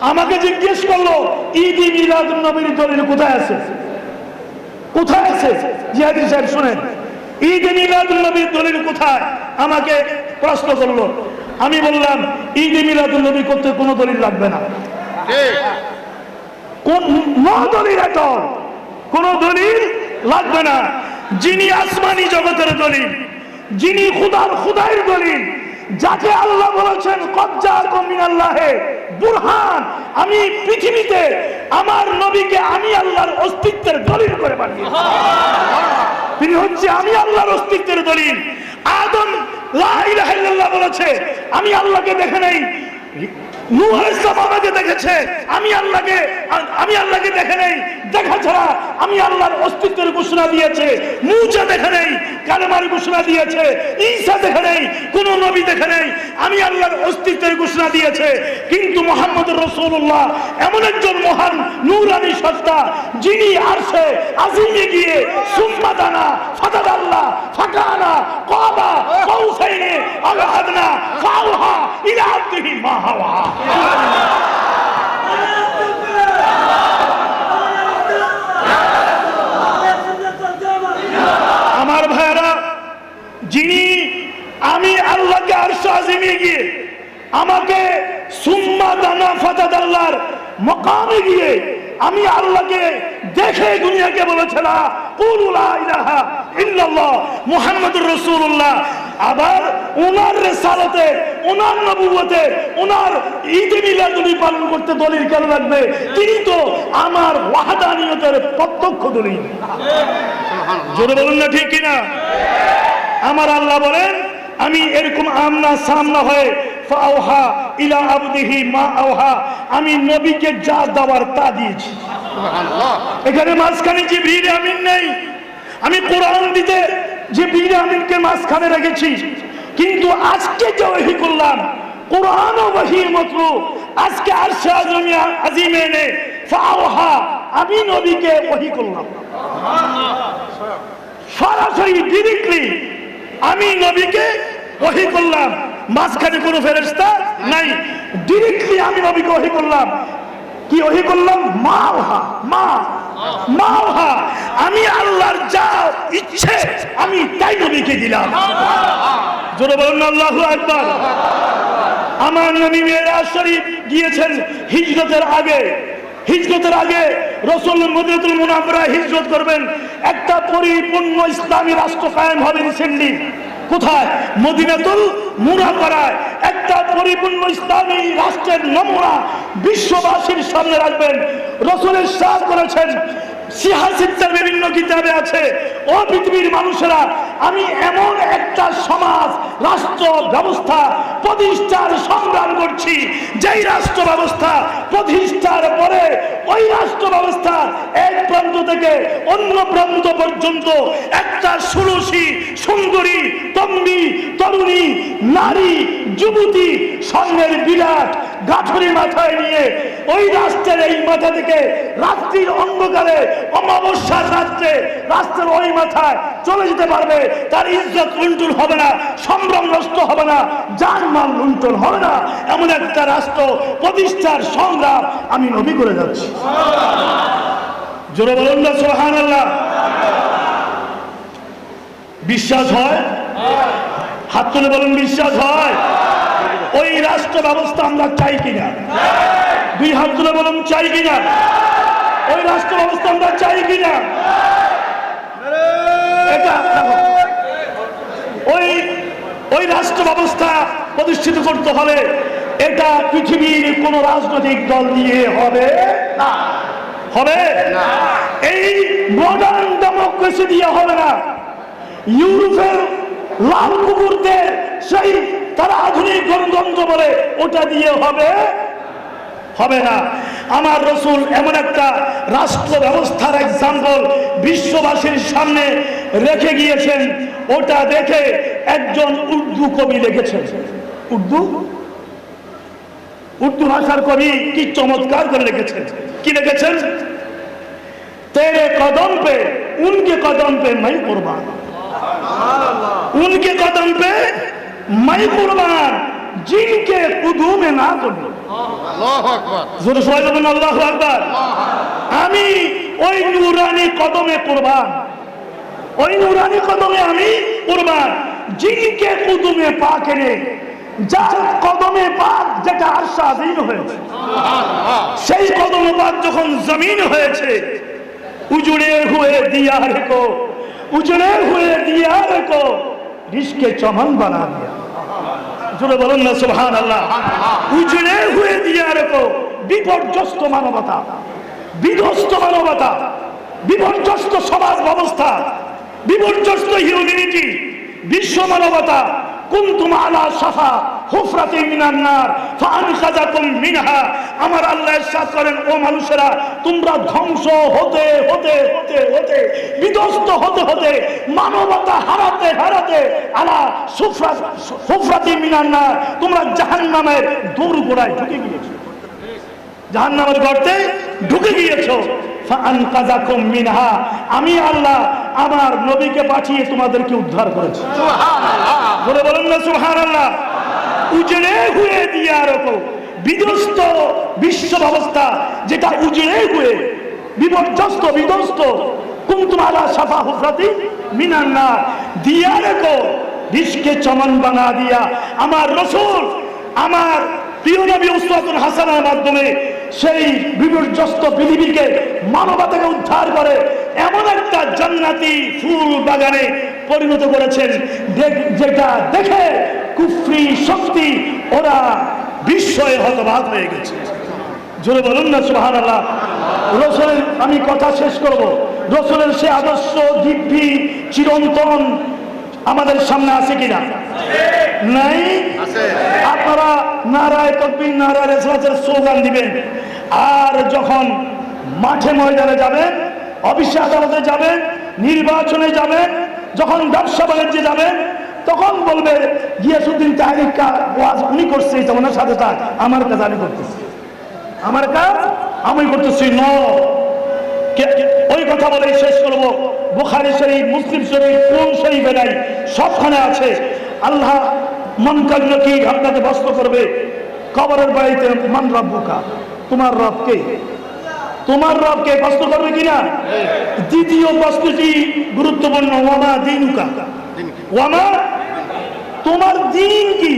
আমাকে জিজ্ঞেস করল ঈদ মিলাদ নবীর দলিল কোথায় আছে? কোথায় আছে? জিহাদি সাহেব শুনেন। ঈদ মিলাদ নবীর দলিল কোথায়? আমাকে প্রশ্ন করল। আমি বললাম ঈদ মিলাদ নবী করতে কোনো দলিল লাগবে না। কোন দলিল এত? কোন দলিল লাগবে না। যিনি আসমানি জগতের দলিল যিনি খুদার খুদাইর দলিল যাকে আল্লাহ বলেছেন কজ্জা কমিন আল্লাহে বুরহান আমি পৃথিবীতে আমার নবীকে আমি আল্লাহর অস্তিত্বের দলিল করে বানিয়েছি। তিনি হচ্ছে আমি আল্লাহর অস্তিত্বের দলিল। আদম লা ইলাহা ইল্লাল্লাহ বলেছে আমি আল্লাহকে দেখে নেই। দেখেছে। আমি আল্লাহকে আমি আল্লাহকে দেখে নেই। দেখা ছাড়া আমি আল্লাহর অস্তিত্বের ঘোষণা দিয়েছে। মুসা দেখে নেই, কালেমার ঘোষণা দিয়েছে, ঈসা দেখে নেই, কোন নবী দেখে নেই। আমি আল্লাহর অস্তিত্বের ঘোষণা দিয়েছে। কিন্তু মোহাম্মদ রসুল্লাহ এমন একজন মহান নূরানি সত্তা, যিনি আরশে আজিমে গিয়ে সুম্মা দানা ফাতাদ আল্লাহ ফাকানা, কাবা কাউসাইনে আগাদনা ফাওহা, ইলা আব্দিহি মা হাওয়া আমার ভাইরা যিনি আমি আল্লাহকে আরশ আজিমে গিয়ে আমাকে সুম্মা দানা ফাতাদ আল্লাহর মকামে গিয়ে আমি আল্লাহকে দেখে দুনিয়াকে কুলু লা ইলাহা ইল্লাল্লাহ মুহাম্মাদুর রাসূলুল্লাহ। আবার ওনার রেসালতে ওনার নবুয়তে ওনার ঈদ মিলাদুলি পালন করতে দলিল কেন লাগবে তিনি তো আমার ওয়াহাদানিয়তের প্রত্যক্ষ দলিল। জোরে বলুন না ঠিক কিনা? আমার আল্লাহ বলেন আমি এরকম আমনা সামনা হয়ে ফাওহা ইলা আবদিহি মা আওহা আমি নবীকে যা দেওয়ার তা দিয়েছি। এখানে মাঝখানে যে বীর আমিন নেই। আমি কোরআন দিতে যে বীর আমিনকে মাঝখানে রেখেছি। কিন্তু আজকে যে ওহি করলাম কোরআন ওহি মতো আজকে আরশে আজমি আজিমে এনে ফাওহা, আমি নবীকে ওহি করলাম। সরাসরি ডিরেক্টলি আমি নবীকে ওহি করলাম। মাঝখানে কোনো ফেরেস্তা নাই। ডিরেক্টলি আমি নবীকে ওহি করলাম। কি ওহি করলাম? মাওহা মা মাওহা আমি আল্লাহর যা ইচ্ছে, আমি তাই নবীকে দিলাম। জোরে বলুন, আল্লাহু আকবার। আমার নবী মেয়েরাজ শরীফ গিয়েছেন হিজরতের আগে। হিজরতের আগে রসুল মদিনাতুল মুনাফরা হিজরত করবেন। একটা পরিপূর্ণ ইসলামী রাষ্ট্র কায়েম হবে রিসেন্টলি। কোথায়? মদিনাতুল মুনাফরায়। একটা পরিপূর্ণ ইসলামী রাষ্ট্রের নমুনা বিশ্ববাসীর সামনে রাখবেন। রসুলের সাহ করেছেন। সিহাসিদ্দার বিভিন্ন কিতাবে আছে। ও পৃথিবীর মানুষেরা, আমি এমন একটা সমাজ, রাষ্ট্র ব্যবস্থা, প্রতিষ্ঠার সংগ্রাম করছি, যেই রাষ্ট্র ব্যবস্থা প্রতিষ্ঠার পরে ওই রাষ্ট্র ব্যবস্থা এক প্রান্ত থেকে অন্য প্রান্ত পর্যন্ত একটা ষোলশী সুন্দরী তম্বি, তরুণী, নারী, যুবতী, স্বর্ণের বিরাট গাঠরি মাথায় নিয়ে ওই রাষ্ট্রের এই মাথা থেকে রাত্রির অন্ধকারে, অমাবস্যার রাত্রে রাষ্ট্রের ওই মাথায় চলে যেতে পারবে। তার ইজ্জত লুণ্ঠন হবে না, সম্ভ্রম নষ্ট হবে না যার মাল লুণ্ঠন হবে না। এমন একটা রাষ্ট্র প্রতিষ্ঠার সংগ্রাম আমি নবী করে যাচ্ছি। জোরে বলুন না সোহান আল্লাহ বিশ্বাস হয়? হাত তুলে বলুন, বিশ্বাস হয়? ওই রাষ্ট্র ব্যবস্থা আমরা চাই কিনা? দুই হাত তুলে বলুন চাই কিনা? ওই রাষ্ট্র ব্যবস্থা আমরা চাই কিনা? এটা ওই ওই রাষ্ট্র ব্যবস্থা প্রতিষ্ঠিত করতে হলে এটা পৃথিবীর কোন রাজনৈতিক দল দিয়ে হবে না। হবে? এই মডার্ন ডেমোক্রেসি দিয়ে হবে না। ইউরোপের লাল কুকুরদের সেই তারা আধুনিক গণতন্ত্র বলে ওটা দিয়ে হবে? হবে না। আমার রসুল এমন একটা রাষ্ট্র ব্যবস্থার এক্সাম্পল বিশ্ববাসীর সামনে রেখে গিয়েছেন। ওটা দেখে একজন উর্দু কবি লিখেছেন উর্দু? উর্দু ভাষার কবি কি চমৎকার করে লিখেছেন কি লিখেছেন তেরে কদম পে উনকে কদম পে মাই করবা উনকে কদম পে মাইকুরবান জিনকে কুদুমে না করল আমি ওই নুরানি কদমে কোরবান। ওই নুরানি কদমে আমি কোরবান। জিনকে কুদুমে পা কেনে যার কদমে পাক যেটা আশ্বাসীন হয়েছে সেই কদমে পাক যখন জমিন হয়েছে উজুড়ে হুয়ে দিয়া রেখো উজুড়ে দিয়া রেখো রিস্কে চমন বানা দিয়া। জোরে বলুন না সুহান আল্লাহ উজড়ে হয়ে দিয়া রেখো বিপর্যস্ত মানবতা, বিধ্বস্ত মানবতা, বিপর্যস্ত সমাজ ব্যবস্থা, বিপর্যস্ত হিউম্যানিটি, বিশ্ব মানবতা কুন্তুমালা সাফা হুফরাতে মিনান নার ফাআনকাযাকুম মিনহা। আমার আল্লাহ ইরশাদ করেন ও মানুষেরা তোমরা ধ্বংস হতে হতে হতে হতে বিধ্বস্ত হতে হতে মানবতা হারাতে হারাতে আলা সুফরা হুফরাতে মিনান নার তোমরা জাহান্নামের দূর গোড়ায় ঢুকে গিয়েছো। জাহান্নামের গর্তে ঢুকে গিয়েছো। ফাআনকাযাকুম মিনহা আমি আল্লাহ আমার নবীকে পাঠিয়ে তোমাদেরকে উদ্ধার করেছি। বলে বলেন না সুবহানাল্লাহ। উজড়ে হুয়ে দিয়া রকম বিধ্বস্ত বিশ্ব ব্যবস্থা, যেটা উজড়ে হুয়ে, বিপর্যস্ত, বিধ্বস্ত। কুমতুম আলা সাফা হুফরাতি মিনান নার দিয়া রেখো রিস্কে চমন বানা দিয়া। আমার রসুল, আমার প্রিয় নবী উসওয়াতুল হাসানার মাধ্যমে সেই বিপর্যস্ত পৃথিবীকে মানবতাকে উদ্ধার করে এমন একটা জান্নাতি ফুল বাগানে পরিণত করেছেন। যেটা দেখে কুফরি শক্তি ওরা বিস্ময়ে হতবাক হয়ে গেছে। জোরে বলুন না সুহান আল্লাহ রসুলের আমি কথা শেষ করব। রসুলের সে আদর্শ দিব্যি চিরন্তন আমাদের সামনে আছে কিনা? নাই? আপনারা নারায় তকবির নারায় রেসলাসের স্লোগান দিবেন। আর যখন মাঠে ময়দানে যাবেন অফিসে আদালতে যাবেন নির্বাচনে যাবেন যখন ব্যবসা বাণিজ্যে যাবেন তখন বলবে গিয়াসুদ্দিন তাহারিক ওয়াজ উনি করছে এটা ওনার সাথে থাক আমার কাজ আমি করতেছি। আমার কাজ আমি করতেছি ন। ওই কথা বলে শেষ করব। বুখারি শরীফ মুসলিম শরীফ কোন শরীফে নাই সবখানে আছে। আল্লাহ মন কান্য কি আপনাকে বস্ত করবে। কবরের বাড়িতে মান রব্বুকা তোমার রবকে তোমার রবকে কষ্ট করবে কিনা? দ্বিতীয় প্রশ্নটি গুরুত্বপূর্ণ ওয়ামা দিনুকা। তোমার দিন কি?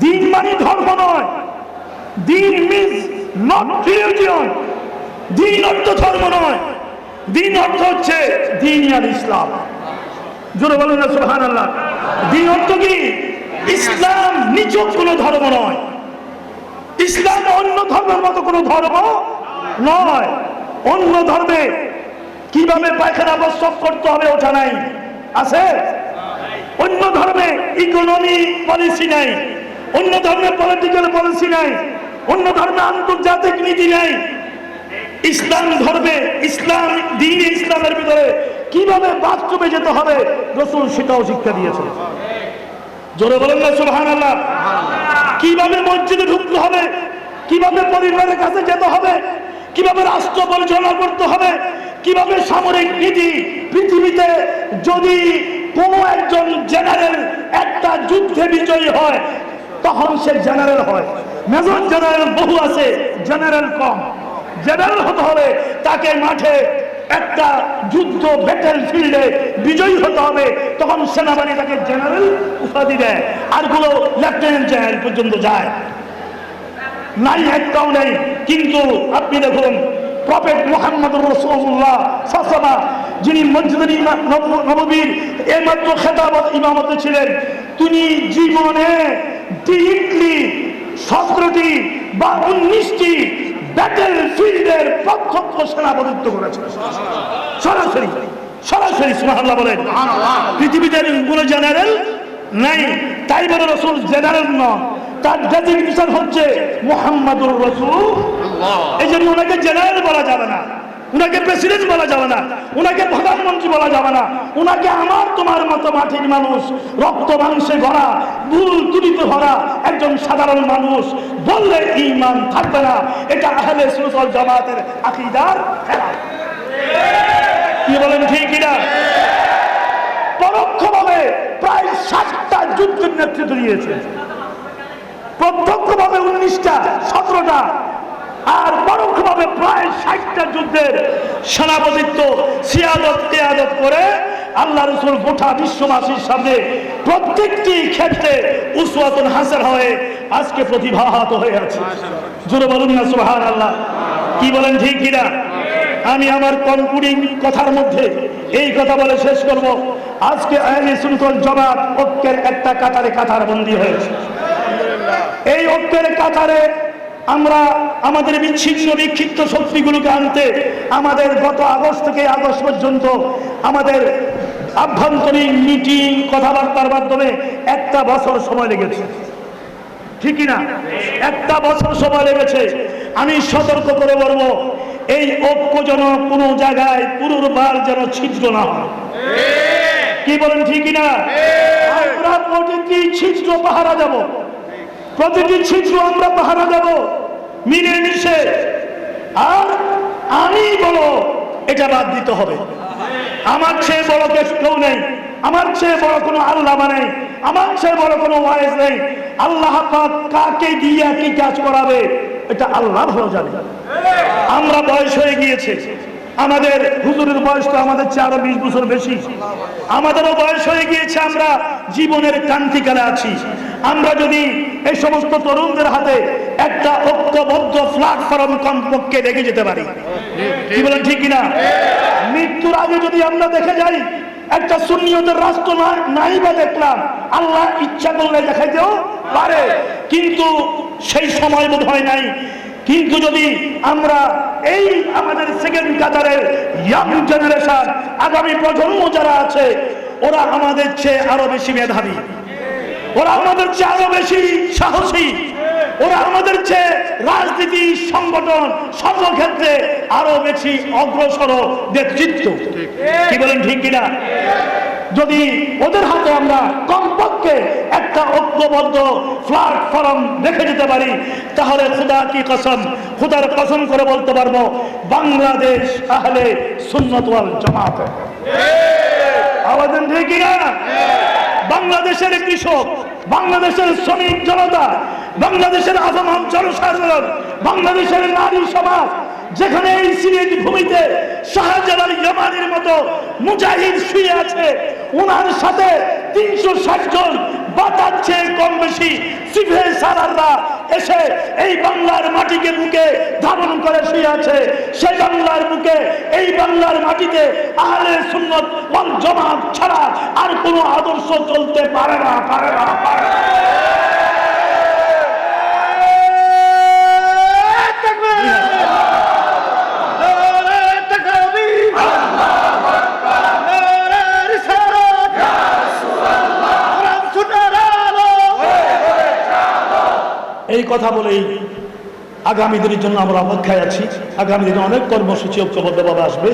দিন মানে ধর্ম নয়। দিন মিনস নট রিলিজিয়ন দিন অর্থ ধর্ম নয়। দিন অর্থ হচ্ছে দিন আর ইসলাম। জোরে বলুন না সুবহান আল্লাহ দিন অর্থ কি? ইসলাম নিচক কোনো ধর্ম নয়। ইসলাম অন্য ধর্মের মতো কোনো ধর্ম নয়। অন্য ধর্মে কীভাবে পায়খানা প্রস্রাব করতে হবে ওঠা নাই। আছে? অন্য ধর্মে ইকোনমি পলিসি নাই, অন্য ধর্মে পলিটিক্যাল পলিসি নাই, অন্য ধর্মে আন্তর্জাতিক নীতি নাই। ইসলাম ধর্মে, ইসলাম, দিন ইসলামের ভিতরে কীভাবে বাথরুমে যেতে হবে, রসুল সেটাও শিক্ষা দিয়েছে জোরে বলেন না সুবহান আল্লাহ কীভাবে মসজিদে ঢুকতে হবে, কীভাবে পরিবারের কাছে যেতে হবে, কীভাবে রাষ্ট্র পরিচালনা করতে হবে, কীভাবে সামরিক নীতি পৃথিবীতে যদি কোনো একজন জেনারেল একটা যুদ্ধে বিজয়ী হয়, তখন সে জেনারেল হয়। মেজর জেনারেল বহু আছে জেনারেল কম। জেনারেল হতে হবে, তাকে মাঠে একটা যুদ্ধ ব্যাটেল ফিল্ডে বিজয়ী হতে হবে, তখন সেনাবাহিনী তাকে জেনারেল উপাধি দেয়। আরগুলো লেফটেন্যান্ট জেনারেল পর্যন্ত যায়। নাই, একটাও নেই। কিন্তু আপনি দেখুন প্রফেট মোহাম্মদ রসুল্লাহ সাসামা যিনি মসজিদের ইমা- নব- নববীর এইমাত্র খেতাবত ইমামতে ছিলেন তিনি জীবনে ডিরেক্টলি সতেরোটি বা উনিশটি ব্যাটেল ফিল্ডের প্রত্যক্ষ সেনাপতিত্ব করেছেন সরাসরি সরাসরি সুবহানাল্লাহ বলেন। পৃথিবীতে কোন জেনারেল নাই তাই বলে রসুল জেনারেল নন। তার ডেজিগনেশন হচ্ছে মোহাম্মদুর রসুল। এই জন্য ওনাকে জেনারেল বলা যাবে না। উনাকে প্রেসিডেন্ট বলা যাবে না, উনাকে প্রধানমন্ত্রী বলা যাবে না, উনাকে আমার তোমার মতো মাটির মানুষ, রক্ত মাংসে ভরা, ভুল তুলিতে ভরা একজন সাধারণ মানুষ বললে ইমান থাকবে না। এটা আহলে সুসল জামাতের আকিদার কি বলেন ঠিক কিনা? পরোক্ষভাবে প্রায় সাতটা যুদ্ধের নেতৃত্ব দিয়েছে। প্রত্যক্ষভাবে উনিশটা, সতেরোটা, আর পরোক্ষভাবে প্রায় ষাটটা যুদ্ধের সেনাপতিত্ব সিয়াদত তিয়াদত করে আল্লাহ রসুল গোটা বিশ্ববাসীর সামনে প্রত্যেকটি ক্ষেত্রে উসওয়াতুন হাসান হয়ে আজকে প্রতিভাত হয়ে আছে। জোরে বলুন না সুবহান আল্লাহ কি বলেন, ঠিক কিনা? আমি আমার কনক্লুডিং কথার মধ্যে এই কথা বলে শেষ করব। আজকে আইনি সুলতন জমাত ঐক্যের একটা কাতারে কাতার বন্দী হয়েছে। এই ঐক্যের কাতারে আমরা আমাদের বিচ্ছিন্ন বিক্ষিপ্ত শক্তিগুলোকে আনতে আমাদের গত আগস্ট থেকে আগস্ট পর্যন্ত আমাদের আভ্যন্তরীণ মিটিং কথাবার্তার মাধ্যমে একটা বছর সময় লেগেছে। ঠিকই না একটা বছর সময় লেগেছে। আমি সতর্ক করে বলব এই ঐক্য যেন কোনো জায়গায় পুনর্বার যেন ছিদ্র না হয়। কি বলেন ঠিকই না আমরা প্রতিটি ছিদ্র পাহারা যাব প্রতিটি ছিদ্র আমরা পাহারা দেব মিলে মিশে আর আমি বলো, এটা বাদ দিতে হবে। আমার চেয়ে বড় কেউ নেই, আমার চেয়ে বড় কোনো আল্লাহ নেই, আমার চেয়ে বড় কোনো ওয়াইজ নেই। আল্লাহ কাকে দিয়ে কি কাজ করাবে, এটা আল্লাহ ভালো জানে। আমরা বয়স হয়ে গিয়েছে আমাদের হুজুরের বয়স তো আমাদের চেয়ে আরও বিশ বছর বেশি। আমাদেরও বয়স হয়ে গিয়েছে, আমরা জীবনের ক্রান্তিকালে আছি। আমরা যদি এই সমস্ত তরুণদের হাতে একটা ঐক্যবদ্ধ প্ল্যাটফর্ম কমপক্ষে রেখে যেতে পারি। কি বলেন ঠিক কিনা? মৃত্যুর আগে যদি আমরা দেখে যাই, একটা সুন্নিয়তের রাষ্ট্র নাই বা দেখলাম, আল্লাহ ইচ্ছা করলে দেখাইতেও পারে। কিন্তু সেই সময় বোধ হয় নাই। কিন্তু যদি আমরা এই আমাদের সেকেন্ড কাতারের ইয়াং জেনারেশন আগামী প্রজন্ম যারা আছে ওরা আমাদের চেয়ে আরও বেশি মেধাবী। ওরা আমাদের চেয়ে আরও বেশি সাহসী। ওরা আমাদের চেয়ে রাজনীতি সংগঠন সর্বক্ষেত্রে আরও বেশি অগ্রসর নেতৃত্ব। কি বলেন ঠিক কিনা? যদি ওদের হাতে আমরা কমপক্ষে একটা ঐক্যবদ্ধ প্ল্যাটফর্ম রেখে দিতে পারি, তাহলে খুদা কি কসম, খুদার কসম করে বলতে পারব, বাংলাদেশ আহলে সুন্নত ওয়াল জামাত। আবেদন ঠিক কিনা? বাংলাদেশের কৃষক, বাংলাদেশের শ্রমিক জনতা, বাংলাদেশের আসাম জনসাধারণ, বাংলাদেশের নারী সমাজ, যেখানে এই সিলেট ভূমিতে শাহজালাল ইয়ামানির মতো মুজাহিদ শুয়ে আছে ওনার সাথে তিনশো ষাট জন বাতাচ্ছে কম বেশি সিভে সারাররা এসে এই বাংলার মাটিকে বুকে ধারণ করে শুয়ে আছে। বাংলার বুকে, এই বাংলার মাটিতে আহলে সুন্নত ওয়াল জামাত ছাড়া আর কোনো আদর্শ চলতে পারে না পারে না পারে না। কথা বলেই আগামী দিনের জন্য আমরা অপেক্ষায় আছি। আগামী দিনে অনেক কর্মসূচি ঐক্যবদ্ধভাবে আসবে।